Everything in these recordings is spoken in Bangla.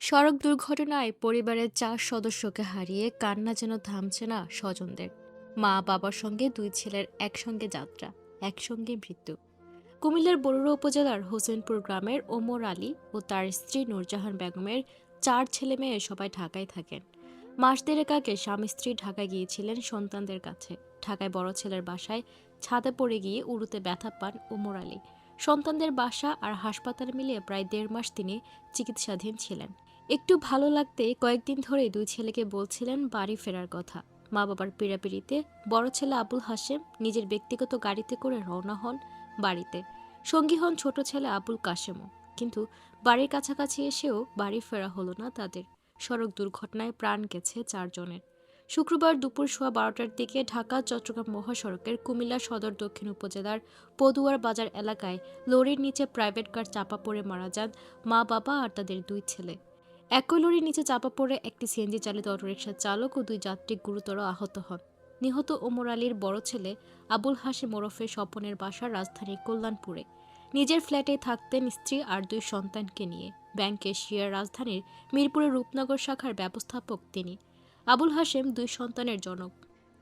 সড়ক দুর্ঘটনায় পরিবারের চার সদস্যকে হারিয়ে কান্না যেন থামছে না স্বজনদের। মা বাবার সঙ্গে দুই ছেলের একসঙ্গে যাত্রা, একসঙ্গে মৃত্যু। কুমিল্লার বড়ুয়া উপজেলার হোসেনপুর গ্রামের ওমর আলী ও তার স্ত্রী নূরজাহান বেগমের চার ছেলে মেয়ে সবাই ঢাকায় থাকেন। মাস দেড়েক আগে স্বামী স্ত্রী ঢাকায় গিয়েছিলেন সন্তানদের কাছে। ঢাকায় বড় ছেলের বাসায় ছাদে পড়ে গিয়ে উড়ুতে ব্যথা পান ওমর আলী। সন্তানদের বাসা আর হাসপাতাল মিলিয়ে প্রায় দেড় মাস তিনি চিকিৎসাধীন ছিলেন। একটু ভালো লাগতে কয়েকদিন ধরে দুই ছেলেকে বলছিলেন বাড়ি ফেরার কথা। মা বাবার পীড়াপিড়িতে বড় ছেলে আবুল হাসেম নিজের ব্যক্তিগত গাড়িতে করে রওনা হন বাড়িতে। সঙ্গী হন ছোট ছেলে আবুল কাশেমও। কিন্তু বাড়ির কাছাকাছি এসেও বাড়ি ফেরা হলো না তাদের। সড়ক দুর্ঘটনায় প্রাণ গেছে চারজনের। শুক্রবার দুপুর সোয়া বারোটার দিকে ঢাকা, চট্টগ্রাম মহাসড়কের কুমিল্লা সদর দক্ষিণ উপজেলার পদুয়ার বাজার এলাকায় লরির নিচে প্রাইভেট কার চাপা পড়ে মারা যান মা বাবা আর তাদের দুই ছেলে। একই লরির নিচে চাপা পড়ে একটি সিএনজি চালিত অটোরিকশার চালক ও দুই যাত্রী গুরুতর আহত হন। নিহত ওমর আলীর বড় ছেলে আবুল হাসিম ওরফে স্বপনের বাসা রাজধানীর কল্যাণপুরে। নিজের ফ্ল্যাটে থাকতেন স্ত্রী আর দুই সন্তানকে নিয়ে। ব্যাংক এশিয়ার রাজধানীর মিরপুরের রূপনগর শাখার ব্যবস্থাপক তিনি। আবুল হাসেম দুই সন্তানের জনক।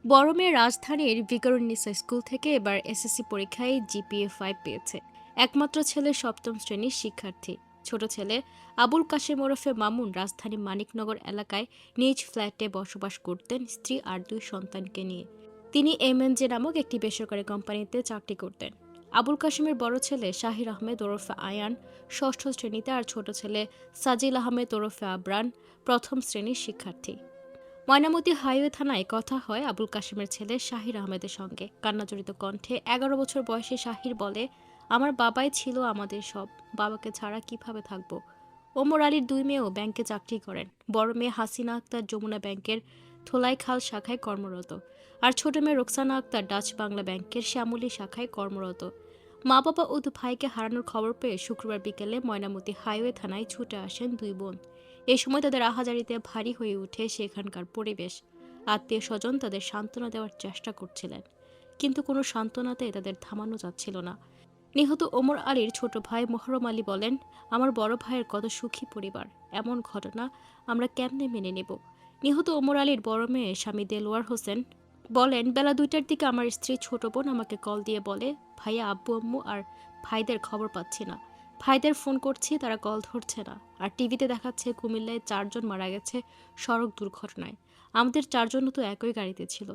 বড় মেয়ে রাজধানীর ভিকারুন্নিসা স্কুল থেকে এবার এসএসসি পরীক্ষায় জিপিএ ফাইভ পেয়েছে। একমাত্র ছেলে সপ্তম শ্রেণির শিক্ষার্থী। ছোট ছেলে আবুল কাশেম ওরফে মামুন রাজধানী মানিকনগর এলাকায় নিজ ফ্ল্যাটে বসবাস করতেন স্ত্রী আর দুই সন্তানকে নিয়ে। তিনি এমএনজে নামক একটি বেসরকারি কোম্পানিতে চাকরি করতেন। আবুল কাশেমের বড় ছেলে শাহির আহমেদ ওরফে আয়ান, ষষ্ঠ শ্রেণীতে আর ছোট ছেলে সাজিল আহমেদ ওরফে আবরান, প্রথম শ্রেণির শিক্ষার্থী। ময়নামতি হাইওয়ে থানায় কথা হয় আবুল কাশেমের ছেলে শাহির আহমেদের সঙ্গে। কান্নাজড়িত কণ্ঠে এগারো বছর বয়সী শাহির বলে আমার বাবাই ছিল আমাদের সব। বাবাকে ছাড়া কীভাবে থাকব? ওমর আলীর দুই মেয়েও ব্যাংকে চাকরি করেন। বড় মেয়ে হাসিনা আক্তার যমুনা ব্যাংকের থোলাইখাল শাখায় কর্মরত আর ছোট মেয়ে রোকসানা আক্তার ডাচ বাংলা ব্যাংকের শ্যামলী শাখায় কর্মরত। মা বাবা ও দু ভাইকে হারানোর খবর পেয়ে শুক্রবার বিকেলে ময়নামতি হাইওয়ে থানায় ছুটে আসেন দুই বোন। এই সময় তাদের আহাজারিতে ভারী হয়ে উঠে সেখানকার পরিবেশ। আত্মীয় স্বজন তাদের সান্ত্বনা দেওয়ার চেষ্টা করছিলেন। কিন্তু কোনো সান্ত্বনাতে তাদের থামানো যাচ্ছিল না। নিহত ওমর আলীর ছোট ভাই মোহরম আলী বলেন, আমার বড় ভাইয়ের কত সুখী পরিবার। এমন ঘটনা আমরা কেমনে মেনে নেব? নিহত ওমর আলীর বড় মেয়ে স্বামী দেলোয়ার হোসেন বলেন, বেলা দুইটার দিকে আমার স্ত্রী ছোট বোন আমাকে কল দিয়ে বলে, ভাইয়া, আব্বু, আম্মু আর ভাইদের খবর পাচ্ছি না। ভাইদের ফোন করছি, তারা কল ধরছে না। আর টিভিতে দেখাচ্ছে কুমিল্লায় চারজন মারা গেছে সড়ক দুর্ঘটনায়। আমাদের চারজনও তো একই গাড়িতে ছিল।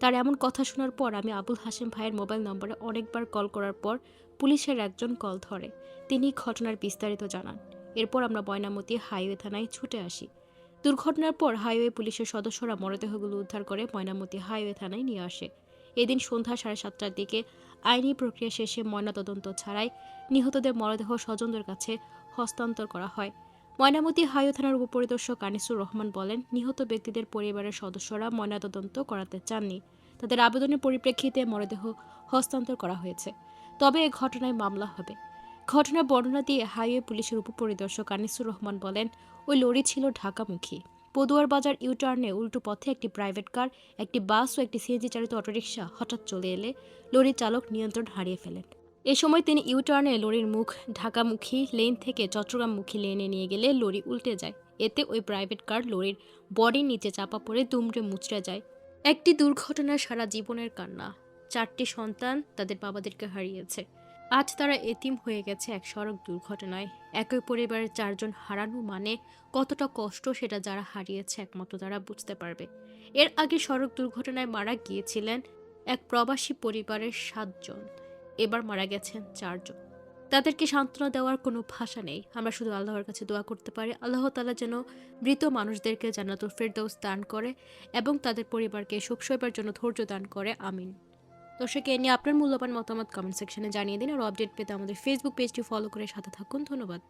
তার এমন কথা শোনার পর আমি আবুল হাসিম ভাইয়ের মোবাইল নম্বরে অনেকবার কল করার পর পুলিশের একজন কল ধরে। তিনি ঘটনার বিস্তারিত জানান। এরপর আমরা ময়নামতি হাইওয়ে থানায় ছুটে আসি। দুর্ঘটনার পর হাইওয়ে পুলিশের সদস্যরা মরদেহগুলো উদ্ধার করে ময়নামতি হাইওয়ে থানায় নিয়ে আসে। এদিন সন্ধ্যা সাড়ে সাতটার দিকে আইনি প্রক্রিয়া শেষে ময়নাতদন্ত ছাড়াই নিহতদের মরদেহ স্বজনদের কাছে হস্তান্তর করা হয়। ময়নামতি হাইও থানার উপপরিদর্শক আনিসুর রহমান বলেন, নিহত ব্যক্তিদের পরিবারের সদস্যরা ময়নাতদন্ত করাতে চাননি। তাদের আবেদনের পরিপ্রেক্ষিতে মরদেহ হস্তান্তর করা হয়েছে। তবে এ ঘটনায় মামলা হবে। ঘটনার বর্ণনা দিয়ে হাইওয়ে পুলিশের উপপরিদর্শক আনিসুর রহমান বলেন, ওই লরি ছিল ঢাকামুখী। পদুয়ার বাজার ইউটার্নে উল্টো পথে একটি প্রাইভেট কার, একটি বাস ও একটি সিএনজি চালিত অটোরিকশা হঠাৎ চলে এলে লরির চালক নিয়ন্ত্রণ হারিয়ে ফেলেন। এ সময় তিনি ইউটার্নে লরির মুখ, ঢাকামুখী লেন থেকে চট্টগ্রামমুখী লেনে নিয়ে গেলে লরি উল্টে যায়। এতে ওই প্রাইভেট কার লরির বডির নিচে চাপা পড়ে দুমড়ে মুচড়ে যায়। একটি দুর্ঘটনা সারা জীবনের কান্না। চারটি সন্তান তাদের বাবাদেরকে হারিয়েছে। আজ তারা এতিম হয়ে গেছে এক সড়ক দুর্ঘটনায়। একই পরিবারের চারজন হারানো মানে কতটা কষ্ট সেটা যারা হারিয়েছে একমাত্র তারা বুঝতে পারবে। এর আগে সড়ক দুর্ঘটনায় মারা গিয়েছিলেন এক প্রবাসী পরিবারের সাতজন। এবার মারা গেছেন চারজন। তাদেরকে সান্ত্বনা দেওয়ার কোনো ভাষা নেই। আমরা শুধু আল্লাহর কাছে দোয়া করতে পারি। আল্লাহ তালা যেন মৃত মানুষদেরকে জান্নাতুল ফেরদৌস দান করে এবং তাদের পরিবারকে সুখ সইবার জন্য ধৈর্য দান করে। আমিন। দর্শক, এ নিয়ে আপনার মূল্যবান মতামত কমেন্ট সেকশনে জানিয়ে দিন। আর আপডেট পেতে আমাদের ফেসবুক পেজটি ফলো করে সাথে থাকুন। ধন্যবাদ।